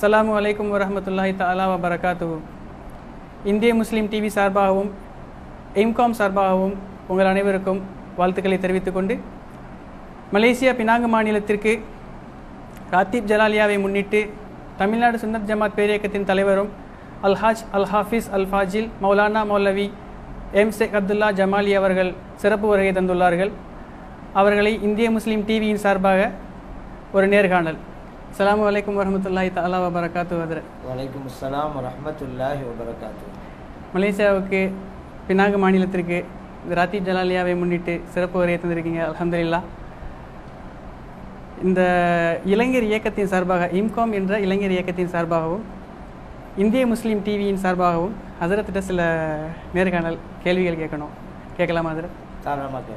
அஸ்லாம் அலைக்கும் வரமத்துல்லாஹி தஆலா வ இந்திய முஸ்லீம் டிவி சார்பாகவும் எம்காம் சார்பாகவும் உங்கள் அனைவருக்கும் வாழ்த்துக்களை தெரிவித்துக்கொண்டு மலேசியா பினாங்கு மாநிலத்திற்கு ராத்தீப் ஜலாலியாவை முன்னிட்டு தமிழ்நாடு சுன்னத் ஜமாத் பேரியக்கத்தின் தலைவரும் அல்ஹாஜ் அல் ஹாஃபிஸ் அல் ஃபாஜில் மௌலானா மௌலவி எம் ஷேக் அப்துல்லா ஜமாலி அவர்கள் சிறப்பு வருகை தந்துள்ளார்கள். அவர்களை இந்திய முஸ்லீம் டிவியின் சார்பாக ஒரு நேர்காணல். அஸ்ஸலாமு அலைக்கும் வரஹ்மத்துல்லாஹி தஆலா வ பரகாத்து ஹதரத் வலைக்கும் அஸ்ஸலாம் வரஹ்மத்துல்லாஹி வபரகாத்து மலேசியாவுக்கு பினாங்கு மாநிலத்திற்கு இந்த ராத்தீப் ஜலாலியாவை முன்னிட்டு சிறப்பு வருகை தந்திருக்கீங்க அல்ஹம்துலில்லாஹ் இந்த இளைஞர் இயக்கத்தின் சார்பாக இம்காம் என்ற இளைஞர் இயக்கத்தின் சார்பாகவும் இந்திய முஸ்லீம் டிவியின் சார்பாகவும் ஹசரத்திட்ட சில நேர்காணல் கேள்விகள் கேட்கணும். கேட்கலாமா ஹசரத்? தாராளமாக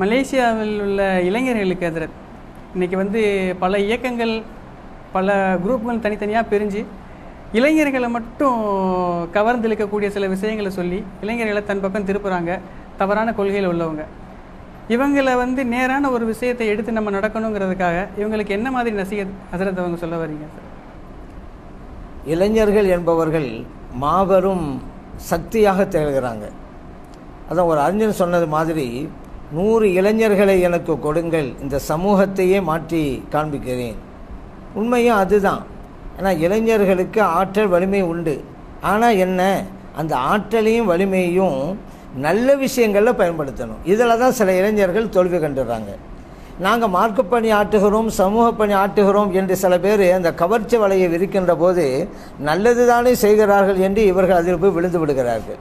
மலேசியாவில் உள்ள இளைஞர்களுக்கு ஹசரத் இன்னைக்கு வந்து பல இயக்கங்கள் பல குரூப்புகள் தனித்தனியாக பிரிஞ்சு இளைஞர்களை மட்டும் கவர்ந்திழுக்கக்கூடிய சில விஷயங்களை சொல்லி இளைஞர்களை தன் பக்கம் திருப்புறாங்க தவறான கொள்கையில் உள்ளவங்க. இவங்களை வந்து நேரான ஒரு விஷயத்தை எடுத்து நம்ம நடக்கணுங்கிறதுக்காக இவங்களுக்கு என்ன மாதிரி நசிக ஹசரத் அவங்க சொல்ல வரீங்க சார்? இளைஞர்கள் என்பவர்கள் மாபெரும் சக்தியாக திகழ்கிறாங்க. அதான் ஒரு அறிஞர் சொன்னது மாதிரி நூறு இளைஞர்களை எனக்கு கொடுங்கள் இந்த சமூகத்தையே மாற்றி காண்பிக்கிறேன். உண்மையும் அதுதான். ஏன்னா இளைஞர்களுக்கு ஆற்றல் வலிமை உண்டு. ஆனால் என்ன? அந்த ஆற்றலையும் வலிமையும் நல்ல விஷயங்களில் பயன்படுத்தணும். இதில் தான் சில இளைஞர்கள் தோல்வி கண்டுடுறாங்க நாங்கள் மார்க்க பணி ஆட்டுகிறோம் சமூக பணி ஆட்டுகிறோம் என்று சில பேர் அந்த கவர்ச்சி வலையை விரிக்கின்ற போது நல்லது தானே செய்கிறார்கள் என்று இவர்கள் அதில் போய் விழுந்து விடுகிறார்கள்.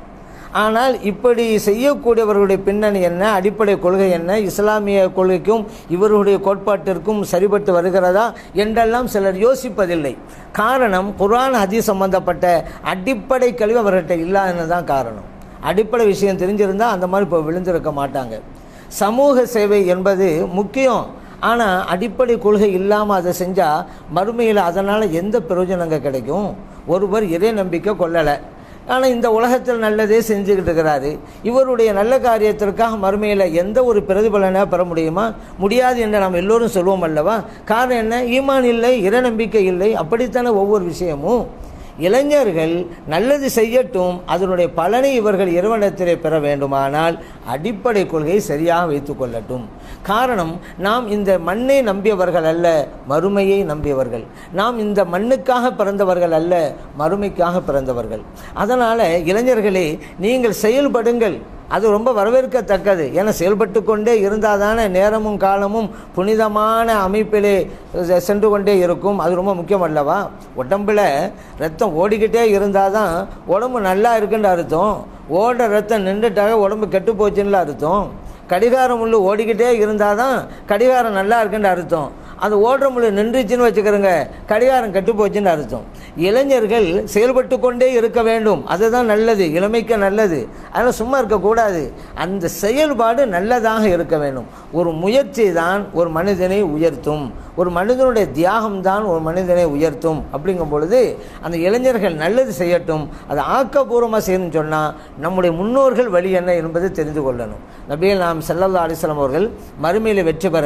ஆனால் இப்படி செய்யக்கூடியவர்களுடைய பின்னணி என்ன? அடிப்படை கொள்கை என்ன? இஸ்லாமிய கொள்கைக்கும் இவர்களுடைய கோட்பாட்டிற்கும் சரிபட்டு வருகிறதா என்றெல்லாம் சிலர் யோசிப்பதில்லை. காரணம் குரான் ஹதி சம்பந்தப்பட்ட அடிப்படை கல்வி அவர்கிட்ட இல்லாதது தான் காரணம். அடிப்படை விஷயம் தெரிஞ்சிருந்தால் அந்த மாதிரி இப்போ விழுந்திருக்க மாட்டாங்க. சமூக சேவை என்பது முக்கியம். ஆனால் அடிப்படை கொள்கை இல்லாமல் அதை செஞ்சால் மறுமையில் அதனால் எந்த பிரயோஜனங்க கிடைக்கும்? ஒருவர் இறை நம்பிக்கை கொள்ளலை. ஆனால் இந்த உலகத்தில் நல்லதே செஞ்சுக்கிட்டு இருக்கிறாரு. இவருடைய நல்ல காரியத்திற்காக மறுமையில் எந்த ஒரு பிரதிபலனை பெற முடியுமா? முடியாது என்று நாம் எல்லோரும் சொல்வோம் அல்லவா? காரணம் என்ன? ஈமான் இல்லை இறை நம்பிக்கை இல்லை அப்படித்தானே ஒவ்வொரு விஷயமும்? இளைஞர்கள் நல்லது செய்யட்டும் அதனுடைய பலனை இவர்கள் இறைவனத்திலே பெற வேண்டுமானால் அடிப்படை கொள்கையை சரியாக வைத்து கொள்ளட்டும். காரணம் நாம் இந்த மண்ணை நம்பியவர்கள் அல்ல மறுமையை நம்பியவர்கள். நாம் இந்த மண்ணுக்காக பிறந்தவர்கள் அல்ல மறுமைக்காக பிறந்தவர்கள். அதனால் இளைஞர்களே நீங்கள் செயல்படுங்கள். அது ரொம்ப வரவேற்கத்தக்கது. ஏன்னா செயல்பட்டு கொண்டே இருந்தால் தானே நேரமும் காலமும் புனிதமான அமைப்பிலே சென்று கொண்டே இருக்கும். அது ரொம்ப முக்கியம் அல்லவா? உடம்பில் ரத்தம் ஓடிக்கிட்டே இருந்தால் தான் உடம்பு நல்லா இருக்குன்னு அர்த்தம். ஓடுற ரத்தம் நின்றுட்டாக உடம்பு கெட்டு போச்சுன்னு அர்த்தம். கடிகாரம் முள்ளு ஓடிக்கிட்டே இருந்தால் தான் கடிகாரம் நல்லா இருக்குன்னு அர்த்தம். அது ஓடுற முள்ளு நின்றுச்சுன்னு வச்சுக்கிறோங்க கடிகாரம் கெட்டு போச்சுன்னு அர்த்தம். இளைஞர்கள் செயல்பட்டு கொண்டே இருக்க வேண்டும். அதுதான் நல்லது இளமைக்கு நல்லது. அதனால் சும்மா இருக்கக்கூடாது. அந்த செயல்பாடு நல்லதாக இருக்க வேண்டும். ஒரு முயற்சி தான் ஒரு மனிதனை உயர்த்தும். ஒரு மனிதனுடைய தியாகம் தான் ஒரு மனிதனை உயர்த்தும். அப்படிங்கும் பொழுது அந்த இளைஞர்கள் நல்லது செய்யட்டும். அது ஆக்கப்பூர்வமாக செய்யணும்னு சொன்னால் நம்முடைய முன்னோர்கள் வழி என்ன என்பதை தெரிந்து கொள்ளணும். நபியில் நாம் செல்லல்லா அலிஸ்லாம் அவர்கள் மறுமையில் வெற்றி பெற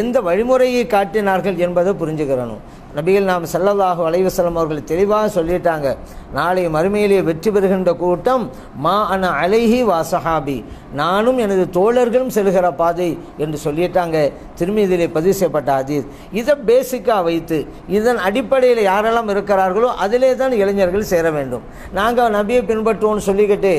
எந்த வழிமுறையை காட்டினார்கள் என்பதை புரிஞ்சுக்கிறணும். நபிகள் நாம் செல்லல்லாஹு அலைவசலம் அவர்கள் தெளிவாக சொல்லிட்டாங்க. நாளை மறுமையிலே வெற்றி பெறுகின்ற கூட்டம் மா அன அலைஹி வாசஹாபி நானும் எனது தோழர்களும் செல்கிற பாதை என்று சொல்லிட்டாங்க. திருமீதிலே பதிவு செய்யப்பட்ட அதீத் இதை பேசிக்காக வைத்து இதன் அடிப்படையில் யாரெல்லாம் இருக்கிறார்களோ அதிலே தான் இளைஞர்கள் சேர வேண்டும். நாங்கள் நபியை பின்பற்றுவோம்னு சொல்லிக்கிட்டு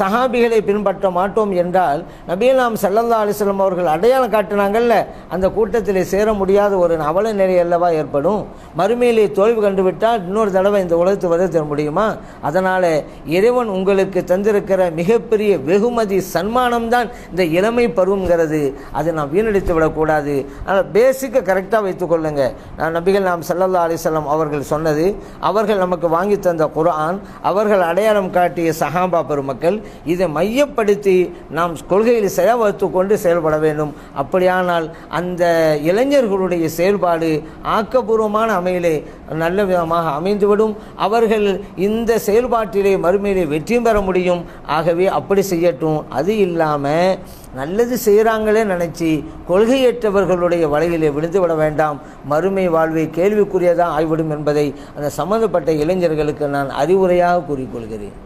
சஹாபிகளை பின்பற்ற மாட்டோம் என்றால் நபியை நாம் செல்லல்லா அலிஸ்லம் அவர்கள் அடையாளம் காட்டினாங்கல்ல அந்த கூட்டத்திலே சேர முடியாத ஒரு அவல நிலை அல்லவா ஏற்படும்? மறுமையிலே தோல்வி கண்டுவிட்டால் இன்னொரு தடவை இந்த உலகத்து வர தர முடியுமா? அதனால் இறைவன் உங்களுக்கு தந்திருக்கிற மிகப்பெரிய வெகுமதி சன்மானம் தான் இந்த இளமை பருவங்கிறது அதை நாம் வீணடித்து விடக்கூடாது. ஆனால் பேசிக்கை கரெக்டாக வைத்துக்கொள்ளுங்க நான் நபிகள் நாம் சல்லல்லா அலிசல்லாம் அவர்கள் சொன்னது அவர்கள் நமக்கு வாங்கி தந்த குரான் அவர்கள் அடையாளம் காட்டிய சஹாபா பெருமக்கள் இதை மையப்படுத்தி நாம் கொள்கையில் செயல்படுத்து கொண்டு செயல்பட வேண்டும். அப்படியானால் அந்த இளைஞர்களுடைய செயல்பாடு ஆக்கப்பூர்வமான அமையிலே நல்ல விதமாக அமைந்துவிடும் அவர்கள் இந்த செயல்பாட்டிலே மறுமையிலே வெற்றியும் பெற முடியும். ஆகவே அப்படி செய்யட்டும். அது இல்லாமல் நல்லது செய்கிறாங்களே நினச்சி கொள்கையற்றவர்களுடைய வலையிலே விழுந்து விட வேண்டாம். மறுமை வாழ்வை கேள்விக்குரியதாக ஆய்விடும் என்பதை அந்த சம்பந்தப்பட்ட இளைஞர்களுக்கு நான் அறிவுரையாக கூறிக்கொள்கிறேன்.